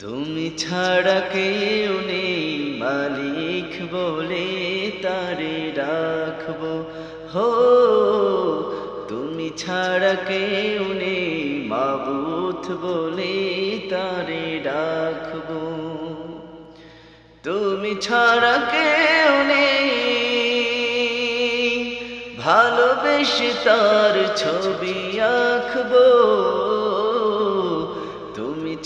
তুমি ছাড়া কেউ নেই, মালিক বলে তারে রাখব। হো, তুমি ছাড়া কেউ নেই মাবুথ বলে তারে রাখব। তুমি ছাড়া কেউ নেই, ভালোবেসে তার ছবি আঁকবো।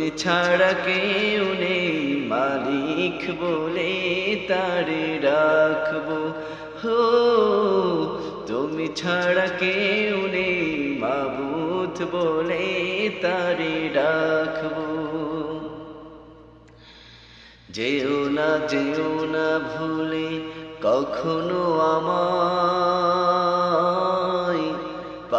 তুমি ছাড়া কেউ নেই। মালিক বলে তারে রাখব। হো, তুমি ছাড়া কেউ নেই। মাবুত বলে তারে রাখব। যেও না যেও না ভুলে কখনো আমায়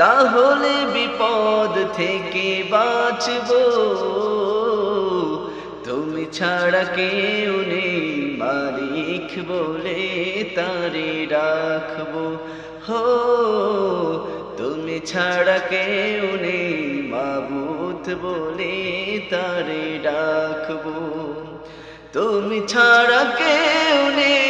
তাহলে বিপদ থেকে বাঁচব। তুমি ছাড়া কেউ নেই, মালিক বলে তারে রাখব। হো, তুমি ছাড়া কেউ নেই, মাবুত বলে তারে রাখব। তুমি ছাড়া কেউ নেই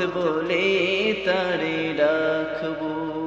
বলে তারে রাখব।